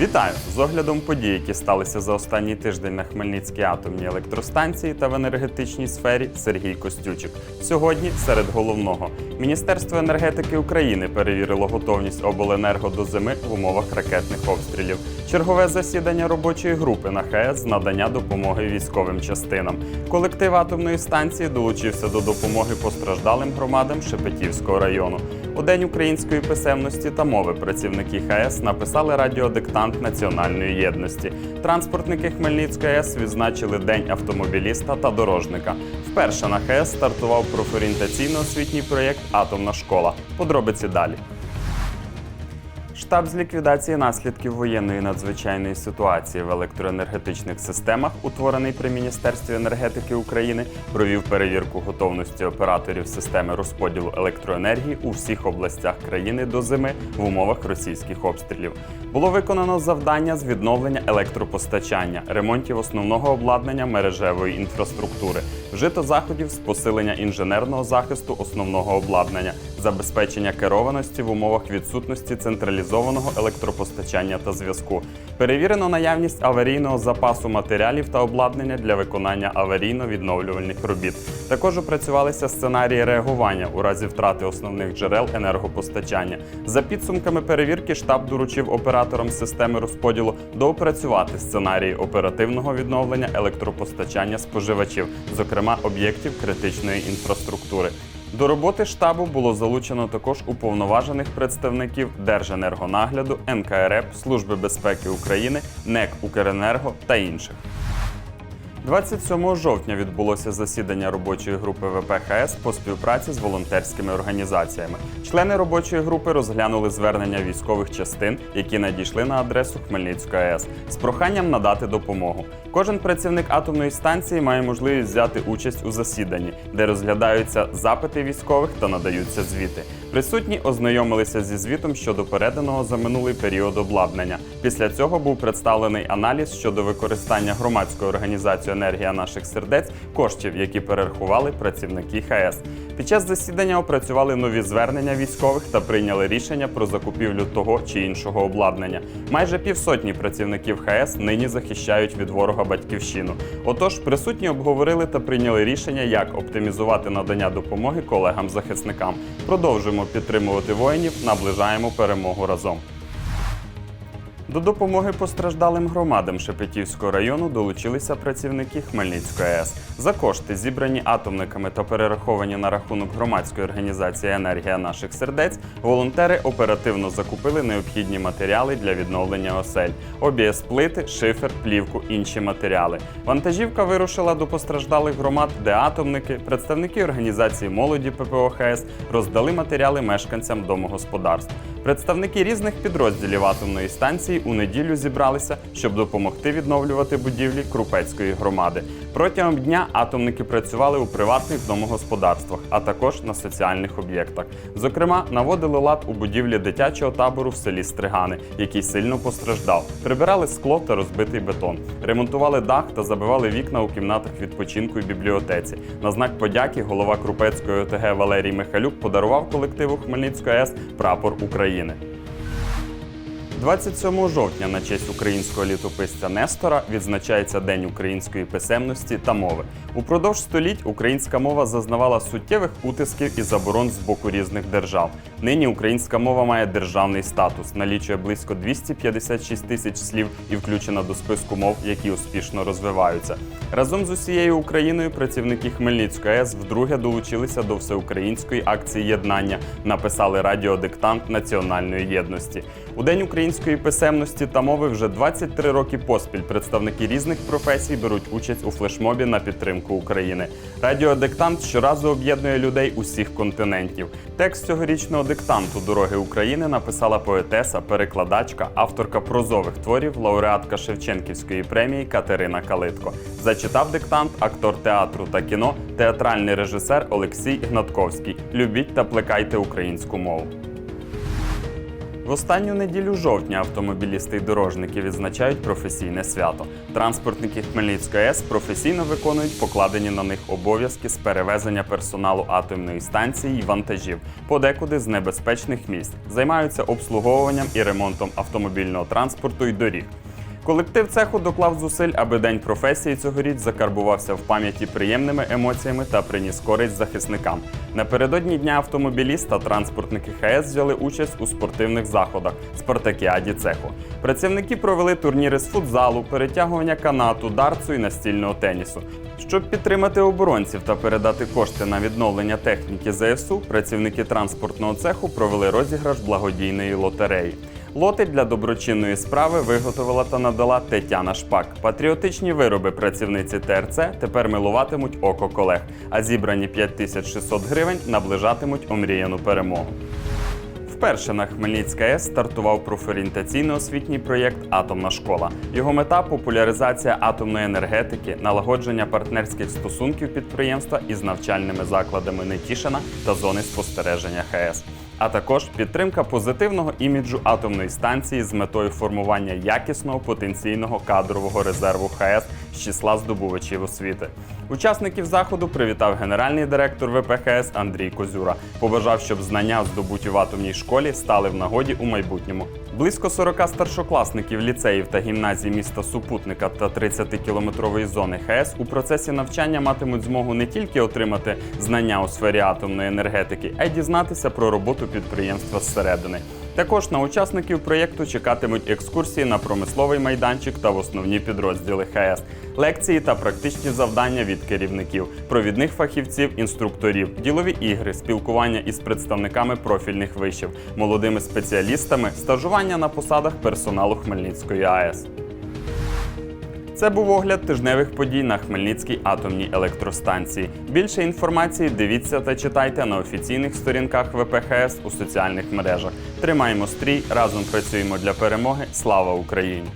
Вітаю! З оглядом подій, які сталися за останній тиждень на Хмельницькій атомній електростанції та в енергетичній сфері Сергій Костючик. Сьогодні серед головного Міністерство енергетики України перевірило готовність обленерго до зими в умовах ракетних обстрілів. Чергове засідання робочої групи на ХАЕС з надання допомоги військовим частинам. Колектив атомної станції долучився до допомоги постраждалим громадам Шепетівського району. У День української писемності та мови працівники ХАЕС написали радіодиктант національної єдності. Транспортники Хмельницької АЕС відзначили День автомобіліста та дорожника. Вперше на ХАЕС стартував профорієнтаційно-освітній проєкт Атомна школа. Подробиці далі. Штаб з ліквідації наслідків воєнної надзвичайної ситуації в електроенергетичних системах, утворений при Міністерстві енергетики України, провів перевірку готовності операторів системи розподілу електроенергії у всіх областях країни до зими в умовах російських обстрілів. Було виконано завдання з відновлення електропостачання, ремонтів основного обладнання мережевої інфраструктури, вжито заходів з посилення інженерного захисту основного обладнання, забезпечення керованості в умовах відсутності централізованого електропостачання та зв'язку. Перевірено наявність аварійного запасу матеріалів та обладнання для виконання аварійно-відновлювальних робіт. Також опрацювалися сценарії реагування у разі втрати основних джерел енергопостачання. За підсумками перевірки штаб доручив операторам системи розподілу доопрацювати сценарії оперативного відновлення електропостачання споживачів, зокрема об'єктів критичної інфраструктури. До роботи штабу було залучено також уповноважених представників Держенергонагляду, НКРЕП, Служби безпеки України, НЕК Укренерго та інших. 27 жовтня відбулося засідання робочої групи ВПХС по співпраці з волонтерськими організаціями. Члени робочої групи розглянули звернення військових частин, які надійшли на адресу Хмельницької АЕС, з проханням надати допомогу. Кожен працівник атомної станції має можливість взяти участь у засіданні, де розглядаються запити військових та надаються звіти. Присутні ознайомилися зі звітом щодо переданого за минулий період обладнання. Після цього був представлений аналіз щодо використання громадської організації енергія наших сердець коштів, які перерахували працівники ХАЕС. Під час засідання опрацювали нові звернення військових та прийняли рішення про закупівлю того чи іншого обладнання. Майже півсотні працівників ХАЕС нині захищають від ворога батьківщину. Отож, присутні обговорили та прийняли рішення, як оптимізувати надання допомоги колегам-захисникам. Продовжуємо підтримувати воїнів, наближаємо перемогу разом. До допомоги постраждалим громадам Шепетівського району долучилися працівники Хмельницької АЕС. За кошти, зібрані атомниками та перераховані на рахунок громадської організації Енергія наших сердець, волонтери оперативно закупили необхідні матеріали для відновлення осель: обіс плити, шифер, плівку, інші матеріали. Вантажівка вирушила до постраждалих громад, де атомники, представники організації молоді ППО ХС роздали матеріали мешканцям домогосподарств. Представники різних підрозділів атомної станції у неділю зібралися, щоб допомогти відновлювати будівлі Крупецької громади. Протягом дня атомники працювали у приватних домогосподарствах, а також на соціальних об'єктах. Зокрема, наводили лад у будівлі дитячого табору в селі Стригани, який сильно постраждав. Прибирали скло та розбитий бетон, ремонтували дах та забивали вікна у кімнатах відпочинку і бібліотеці. На знак подяки голова Крупецької ОТГ Валерій Михалюк подарував колективу Хмельницької АЕС прапор України. України. 27 жовтня на честь українського літописця Нестора відзначається День української писемності та мови. Упродовж століть українська мова зазнавала суттєвих утисків і заборон з боку різних держав. Нині українська мова має державний статус, налічує близько 256 тисяч слів і включена до списку мов, які успішно розвиваються. Разом з усією Україною працівники Хмельницької АЕС вдруге долучилися до всеукраїнської акції єднання, написали радіодиктант національної єдності. У День української писемності та мови вже 23 роки поспіль представники різних професій беруть участь у флешмобі на підтримку України. Радіодиктант щоразу об'єднує людей усіх континентів. Текст цьогорічного диктанту Дороги України написала поетеса, перекладачка, авторка прозових творів, лауреатка Шевченківської премії Катерина Калитко. Зачитав диктант актор театру та кіно, театральний режисер Олексій Гнатковський. Любіть та плекайте українську мову. В останню неділю жовтня автомобілісти і дорожники відзначають професійне свято. Транспортники Хмельницької АЕС професійно виконують покладені на них обов'язки з перевезення персоналу атомної станції й вантажів, подекуди з небезпечних місць, займаються обслуговуванням і ремонтом автомобільного транспорту й доріг. Колектив цеху доклав зусиль, аби день професії цьогоріч закарбувався в пам'яті приємними емоціями та приніс користь захисникам. Напередодні дня автомобіліста транспортники ХС взяли участь у спортивних заходах спартакіаді цеху. Працівники провели турніри з футзалу, перетягування канату, дартсу і настільного тенісу. Щоб підтримати оборонців та передати кошти на відновлення техніки ЗСУ, працівники транспортного цеху провели розіграш благодійної лотереї. Лоти для доброчинної справи виготовила та надала Тетяна Шпак. Патріотичні вироби працівниці ТРЦ тепер милуватимуть око колег, а зібрані 5600 гривень наближатимуть омріяну перемогу. Вперше на Хмельницька АЕС стартував профорієнтаційно-освітній проєкт Атомна школа. Його мета популяризація атомної енергетики, налагодження партнерських стосунків підприємства із навчальними закладами Нетішина та зони спостереження ХАЕС. А також підтримка позитивного іміджу атомної станції з метою формування якісного потенційного кадрового резерву ХАЕС числа здобувачів освіти. Учасників заходу привітав генеральний директор ВПХС Андрій Козюра. Побажав, щоб знання, здобуті в атомній школі, стали в нагоді у майбутньому. Близько 40 старшокласників ліцеїв та гімназій міста Супутника та 30-кілометрової зони ХАЕС у процесі навчання матимуть змогу не тільки отримати знання у сфері атомної енергетики, а й дізнатися про роботу підприємства зсередини. Також на учасників проєкту чекатимуть екскурсії на промисловий майданчик та в основні підрозділи ХАЕС, лекції та практичні завдання від керівників, провідних фахівців, інструкторів, ділові ігри, спілкування із представниками профільних вишів, молодими спеціалістами, стажування на посадах персоналу Хмельницької АЕС. Це був огляд тижневих подій на Хмельницькій атомній електростанції. Більше інформації дивіться та читайте на офіційних сторінках ВПХС у соціальних мережах. Тримаємо стрій, разом працюємо для перемоги. Слава Україні!